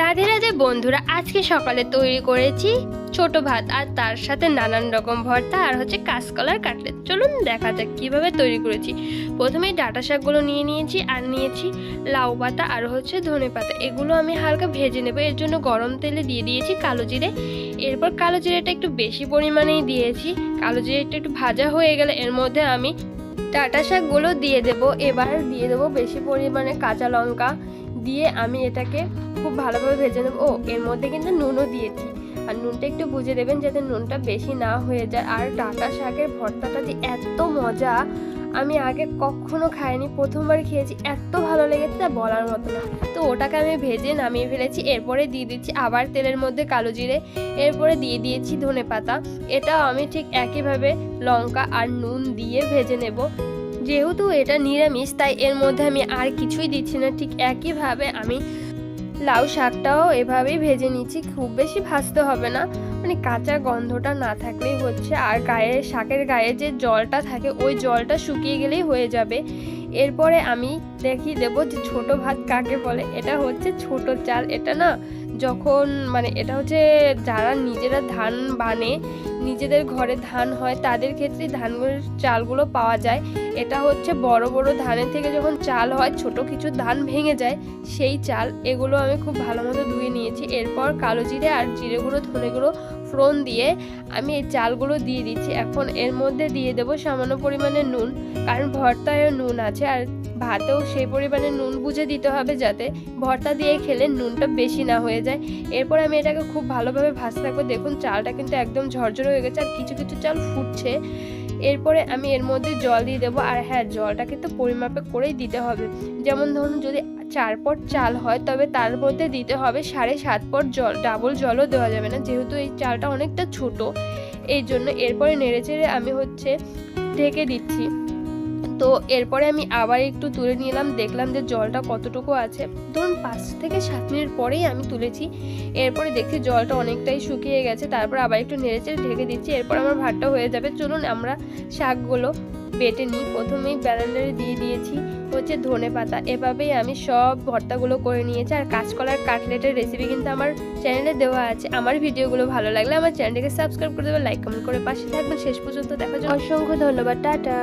রাধে রাধে বন্ধুরা, আজকে সকালে তৈরি করেছি ছোট ভাত আর তার সাথে নানান রকম ভর্তা আর হচ্ছে কাঁচকলার কাটলেট। চলুন দেখা যাক কীভাবে তৈরি করেছি। প্রথমেই ডাটা শাকগুলো নিয়ে নিয়েছি আর নিয়েছি লাউ পাতা আর হচ্ছে ধনে পাতা। এগুলো আমি হালকা ভেজে নেব। এর জন্য গরম তেলে দিয়ে দিয়েছি কালো জিরে। এরপর কালো জিরেটা একটু বেশি পরিমাণেই দিয়েছি। কালো জিরেটা একটু ভাজা হয়ে গেলে এর মধ্যে আমি ডাটা শাকগুলো দিয়ে দেবো। এবার দিয়ে দেবো বেশি পরিমাণে কাঁচা লঙ্কা। দিয়ে আমি এটাকে খুব ভালোভাবে ভেজে নেব। ও, এর মধ্যে কিন্তু নুনও দিয়েছি। আর নুনটা একটু বুঝে দেবেন যাতে নুনটা বেশি না হয়ে যায়। আর ডাটা শাকের ভর্তাটা যে এত মজা, আমি আগে কখনো খাইনি। প্রথমবার খেয়েছি, এত ভালো লেগেছে তা বলার মতো না। তো ওটাকে আমি ভেজে নামিয়ে ফেলেছি। এরপরে দিয়ে দিচ্ছি আবার তেলের মধ্যে কালো জিরে। এরপরে দিয়ে দিয়েছি ধনে পাতা এটাও আমি ঠিক একইভাবে লঙ্কা আর নুন দিয়ে ভেজে নেব। যেহেতু এটা নিরামিষ, তাই এর মধ্যে আমি আর কিছুই দিচ্ছি না। ঠিক একইভাবে আমি লাউ শাকটাও এভাবেই ভেজে নিচ্ছি, খুব বেশি ভাজতে হবে না। মানে কাঁচা গন্ধটা না থাকলেই হচ্ছে। আর গায়ে, শাকের গায়ে যে জলটা থাকে, ওই জলটা শুকিয়ে গেলেই হয়ে যাবে। এরপরে আমি দেখিয়ে দেবো যে ছোট ভাত কাকে বলে। এটা হচ্ছে ছোট চাল। এটা না যখন মানে এটা হচ্ছে যারা নিজেরা ধান বানে নিজেদের ঘরে ধান হয়, তাদের ক্ষেত্রে ধানগুলোর চালগুলো পাওয়া যায়। এটা হচ্ছে বড় বড় ধানের থেকে যখন চাল হয়, ছোট কিছু ধান ভেঙে যায়, সেই চাল, এগুলো আমি খুব ভালো মতো ধুয়ে নিয়েছি। এরপর কালো জিরে আর জিরে গুঁড়ো, ধনে গুঁড়ো, ফোড়ন দিয়ে আমি এই চালগুলো দিয়ে দিচ্ছি। এখন এর মধ্যে দিয়ে দেবো সামান্য পরিমাণে নুন, কারণ ভর্তায়ও নুন আছে আর ভাতেও সেই পরিমাণে নুন বুঝে দিতে হবে যাতে ভর্তা দিয়ে খেলে নুনটা বেশি না হয়ে যায়। এরপর আমি এটাকে খুব ভালোভাবে ভাজতে থাকব। দেখুন, চালটা কিন্তু একদম ঝরঝরে হয়ে গেছে আর কিছু কিছু চাল ফুটছে। এরপরে আমি এর মধ্যে জল দিয়ে দেবো। আর হ্যাঁ জলটা কিন্তু পরিমাপে করেই দিতে হবে। যেমন ধরুন, যদি চার পট চাল হয়, তবে তার মধ্যে দিতে হবে সাড়ে সাত পট জল। ডাবল জলও দেওয়া যাবে না, যেহেতু এই চালটা অনেকটা ছোট। এই জন্য এরপরে নেড়েচেড়ে আমি হচ্ছে ঢেকে দিচ্ছি। তো এরপরে আমি আবার একটু তুলে নিলাম, দেখলাম যে জলটা কতটুকু আছে। ধরুন পাঁচ থেকে সাত মিনিট পরেই আমি তুলেছি। এরপরে দেখছি জলটা অনেকটাই শুকিয়ে গেছে, তারপর আবার একটু নেড়েচেড়ে ঢেকে দিচ্ছি, এরপর আমার ভাতটা হয়ে যাবে। চলুন আমরা শাকগুলো বেটে নিই। প্রথমেই ব্যালেন্ডারে দিয়ে দিয়েছি হচ্ছে ধনে পাতা। এভাবেই আমি সব ভর্তাগুলো করে নিয়েছি। আর কাঁচকলার কাটলেটের রেসিপি কিন্তু আমার চ্যানেলে দেওয়া আছে। আমার ভিডিওগুলো ভালো লাগলে আমার চ্যানেলটিকে সাবস্ক্রাইব করে দেবেন লাইক কমেন্ট করে পাশে থাকবেন। শেষ পর্যন্ত দেখার জন্য অসংখ্য ধন্যবাদ। টাটা।